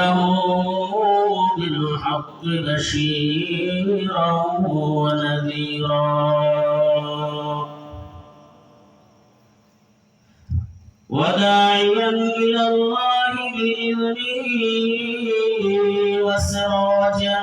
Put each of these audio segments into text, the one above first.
أرسله بالحق بشيرا ونذيرا. وداعيا إلى الله بإذنه وسراجا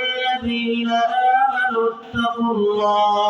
الذين آمنوا اتقوا الله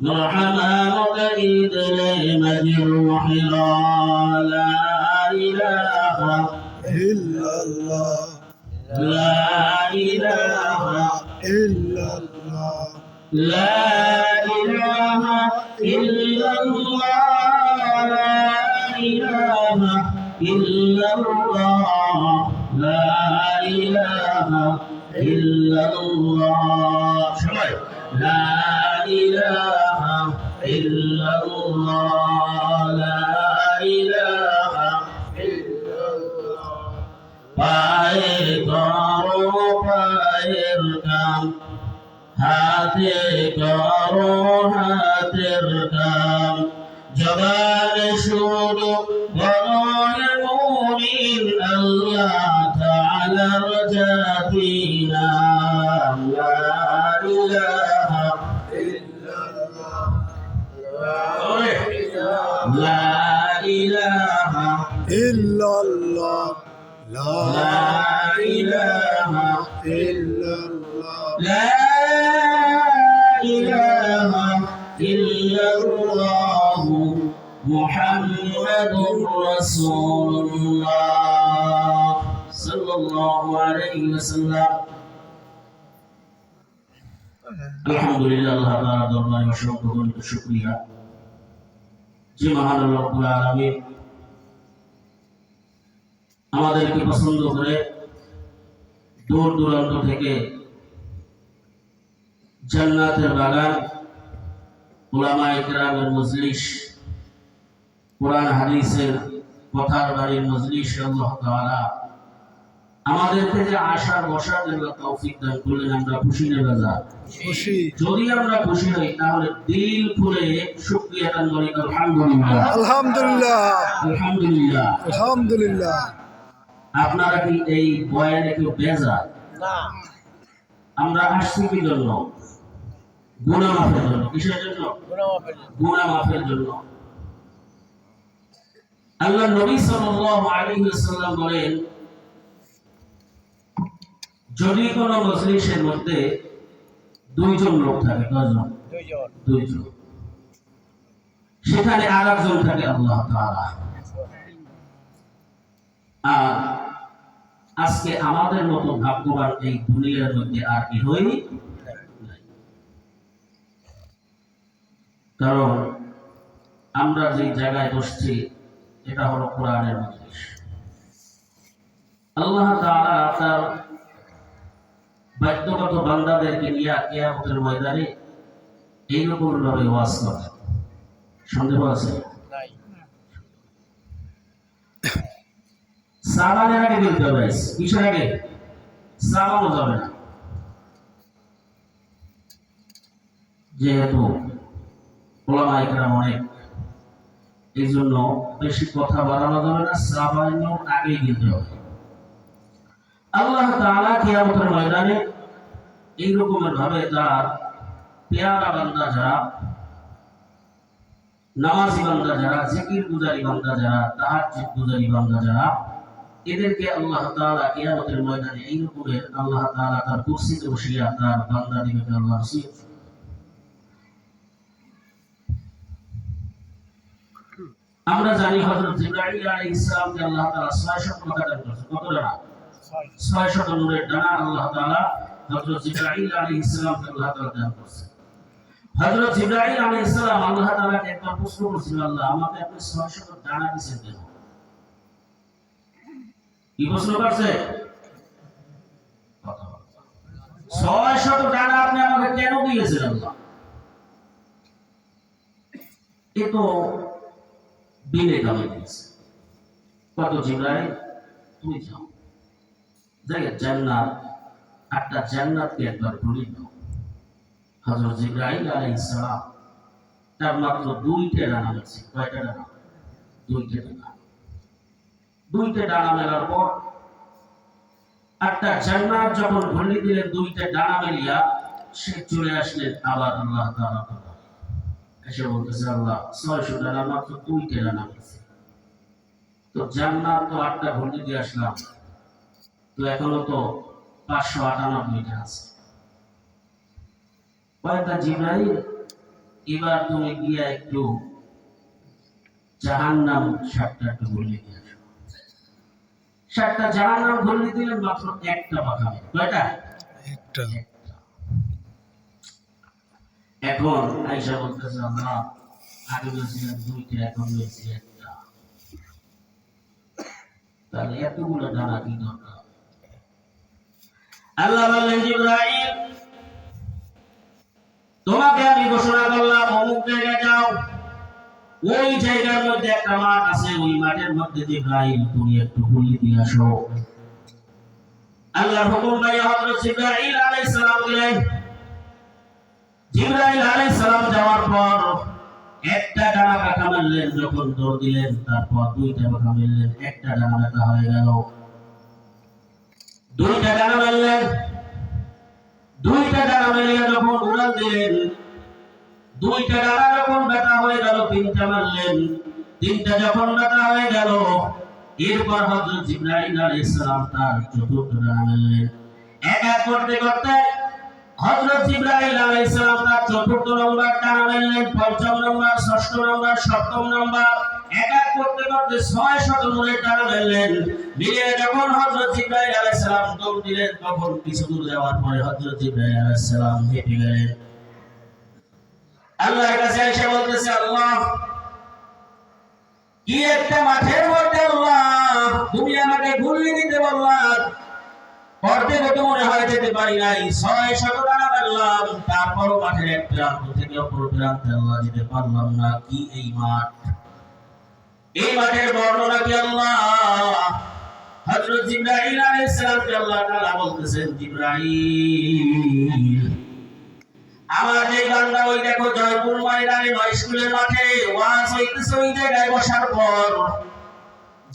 نرحم مقيد لمن الروح لا إله إلا الله لا إله إلا الله لا إله إلا الله لا إله إلا الله. لا إله إلا الله সবাই لا إله إلا الله لا إله পায়ের করো পায়ের কাম হাতে করো হাতের কাম জবানে শুধু لا إله إلا الله. لا إله إلا الله. لا إله إلا الله. محمد رسول الله. صلى الله عليه وسلم. الحمد لله هذا رضا الله وشكره لشكرها যে আল্লাহ আলামিন আমাদেরকে পছন্দ করে দূর দূরান্ত থেকে জান্নাতের বাগান ওলামা ইকরামের মজলিস, কোরআন হাদিসের কথার বাড়ির মজলিস আল্লাহ তাআলা। আমাদেরকে যে আশার বসার জন্য তৌফিক দান করলেন আমরা খুশি নেই বাজা খুশি। যদি আমরা খুশি হই তাহলে দিল খুলে শুকরিয়া দান করি আলহামদুলিল্লাহ। আলহামদুলিল্লাহ। আলহামদুলিল্লাহ। আলহামদুলিল্লাহ। আপনারা কি এই বয়ানে কেউ বেজা না। আমরা আসছি কি জন্য? গুণা মাফের জন্য। কিসের জন্য? গুণা মাফের জন্য। আল্লাহ নবী সাল্লাল্লাহু আলাইহি ওয়াসাল্লাম বলেন যদি কোন মজলিসের মধ্যে দুইজন লোক থাকে কয়জন? দুইজন। সেখানে আর একজন থাকে আল্লাহ তাআলা। আর আজকে আমাদের মতো ভাগ্যবান এই দুনিয়ার মধ্যে আর কি হয়নি? কারণ আমরা যে জায়গায় বসছি এটা হলো কোরআনের মজলিস। আল্লাহ তাআলা তার বাধ্যগত বান্দাদেরকে নিয়ে কিয়ামতের ময়দানে এইরকম ভাবে ওয়াজ করে। সন্দেহ আছে? সালানের আগে বলতে হবে কিসের আগে? সালানো যাবে না। যেহেতু ওলামাইকরাম অনেক এই জন্য বেশি কথা বাড়ানো যাবে না সাবানো আগে দিতে হবে। আল্লাহ তাআলা কিয়ামতের ময়দানে এই রকমের ভাবে তার পেয়ারা বান্দা যারা নামাজি বান্দা যারা জিকির গুজারি বান্দা যারা তাহাজ্জুদ গুজারি বান্দা যারা এদেরকে আল্লাহ তাআলা কিয়ামতের ময়দানে এই রকমের আল্লাহ তাআলা তার কুরসিতে বসিয়া তার বান্দা দিবেন আল্লাহ রাসূল। আমরা জানি হযরত জিবরাইল আলাইহিস সালামকে আল্লাহ তাআলা 600 কথা দান করেছেন কত ডানা 600 নূরের ডানা আল্লাহ তাআলা হযরত জিবরাইল আলাইহিস সালামকে আল্লাহ তাআলা দান করেছেন হযরত জিবরাইল আলাইহিস সালাম আল্লাহ তাআলাকে একবার প্রশ্ন করেছিলেন আল্লাহ, আমাকে আপনি 600 ডানা দিয়েছেন কেন? কি প্রশ্ন করছে? ছয় শত ডানা আপনি আমাকে কেন দিয়েছেন, আল্লাহ? এ তো বিলে কামে দিয়েছে। কত জিবরাই তুমি যাও। জায়গা জান্নাত। একটা জান্নাতকে একবার ঘুরে দাও হজরত জিব্রাইল আলাইহিস সালাম, তার মাত্র দুইটা ডানা মেলছে কয়টা ডানা? দুইটা ডানা। দুইটা ডানা মেলার পর একটা জান্নাত যখন ঘুরলি দিলেন, দুইটা ডানা মেলিয়া সে চলে আসলেন আবার আল্লাহ তাআলা। এসে বলতেছে, আল্লাহ, ছয়শো ডানা মাত্র দুইটা ডানা মেলছে। তো জান্নাত তো আটটা ঘুরলি দিয়ে আসলাম। তো এখনও তো পাঁচশো আটানব্বইটা আছে। কয়েকটা এবার তুমি গিয়া একটু জাহান্নাম সাতটা একটু ঘুরলি দিয়ে আসো। সাতটা জাহান্নাম ঘুরলি দিলেন মাত্র একটা পাঠাবে কয়টা? একটা। এখন আইসা বলতেছে আমরা আগে বলছিলাম দুইটা এখন বলছি একটা। তাহলে এতগুলো ডানা কি দরকার? আল্লাহ বললেন, জিব্রাইল, তোমাকে আমি ঘোষণা করলাম, অমুক জায়গায় যাও। ওই জায়গার মধ্যে একটা মাঠ আছে, ওই মাঠের মধ্যে জিব্রাইল, তুমি একটু গুলি দিয়ে আসো। আল্লাহর হুকুম পাই হযরত জিব্রাইল আলাইহিস সালাম গেলেন জিব্রাইল আলাইহিস সালাম যাওয়ার পর একটা ডানা কাটা মারলেন, যখন দৌড় দিলেন, তারপর দুইটা কাটা মারলেন, একটা ডানা ব্যথা হয়ে গেল। দুইটা ডানা মারলেন দুইটা ডানা মেলে যখন উড়াল দিলেন। দুইটা ডানা যখন ব্যথা হয়ে গেল, তিনটা মারলেন তিনটা যখন ব্যথা হয়ে গেল, এরপর হযরত জিবরাইল আলাইহিস সালাম তার চতুর্থ ডানা মারলেন এক এক করতে করতে হযরত জিবরাইল আলাইহিস সালাম তার চতুর্থ নম্বর ডানা মারলেন পঞ্চম নম্বর, ষষ্ঠ নম্বর, সপ্তম নম্বর। এক এক করতে করতে ছয় শত মারলেন মিলিয়ে যখন হযরত জিবরাইল আলাইহিস সালাম দিলেন, তখন কিছু দূর যাওয়ার পরে হযরত জিবরাইল আলাইহিস সালাম হেঁটে গেলেন। আল্লাহর কাছে এসে বলতেছে, আল্লাহ, কি একটা মাঠের মধ্যে আল্লাহ, তুমি আমাকে ঘুরিয়ে দিতে মনে হয় যেতে পারি নাই। ছয় শত টাকা মারলাম তারপরও মাঠের এক প্রান্ত থেকে অপর প্রান্তে আল্লাহ যেতে পারলাম না। কি এই মাঠ? এই মাঠের বর্ণনা কি আল্লাহ? হযরত জিবরাইল আলাইহিস সালামকে আল্লাহ তাআলা বলতেছেন, জিবরাইল, আমার যে বান্দা ওই দেখো জয়পুর ময়দানে নয়, স্কুলের মাঠে ওয়াজ হইতেছে ওই জায়গায় বসার পর।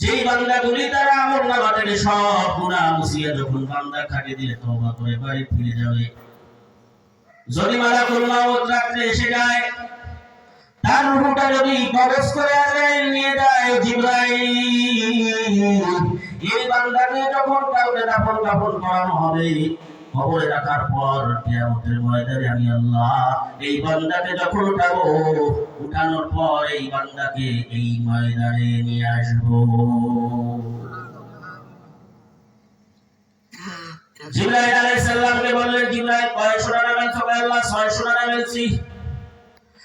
যেই বান্দা গুলি তারা আমল নামা থেকে সব গুনাহ মুছিয়ে যখন বান্দা খাটে দিলে তওবা করে বাড়ি ফিরে যাবে। যদি মালাকুল মাউত রাত্রে এসে যায়। তার রূহটা যদি কবজ করে আজরাইল নিয়ে যায় জিবরাইল। এই বান্দাকে যখন কাউকে দাফন কাফন করানো হবে, কবরে রাখার পর কিয়ামতের ময়দানে আমি আল্লাহ এই বান্দাকে যখন উঠাবো, উঠানোর পর এই বান্দাকে এই ময়দানে নিয়ে আসব। জিবরাইল আলাইহিস সালামকে বললেন, জিবরাইল কয়শো টাকা মেলছো আল্লাহ ছয়শো টাকা মেলছি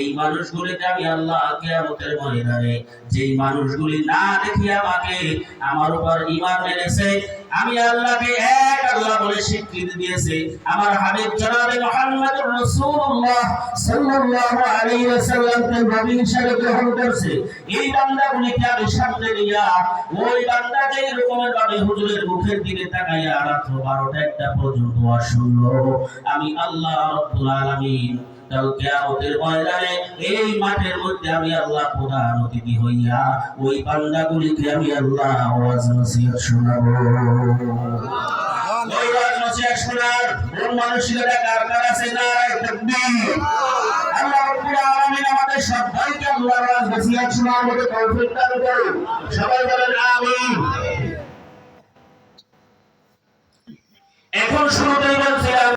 এই মানুষগুলিকে আমি আল্লাহ কিয়ামতের ময়দানে, যেই মানুষগুলি না দেখি আমাকে আমার উপর ঈমান এনেছে, আমি আল্লাহকে এক আল্লাহ বলে স্বীকৃতি দিয়েছে। আমার হাবিব জনাবে মুহাম্মদুর রাসূলুল্লাহ সাল্লাল্লাহু আলাইহি ওয়াসাল্লামকে নবী হিসেবে গ্রহণ করছে। এই বান্দাগুলিকে আমি সামনে নিয়া ওই বান্দা যে রকমের ভাবে হুজুরের মুখের দিকে একটা পর্যন্ত আমি আল্লাহ কাল কিয়ামতের ময়দানে এই মাঠের মধ্যে আমি আল্লাহ প্রধান অতিথি হইয়া ওই বান্দাগুলিকে আমি আল্লাহ ওয়াজ নসিহত শোনাবো। ওই ওয়াজ নসিহত শোনার মানসিকতা কার কার আছে না তাকবীর? আল্লাহ রাব্বুল আলামিন আমাদের সবাইকে আল্লাহর ওয়াজ নসিহত শোনার মতো তৌফিক দান করুন। সবাই বলেন আমিন। এখন শুরুতেই বলছিলাম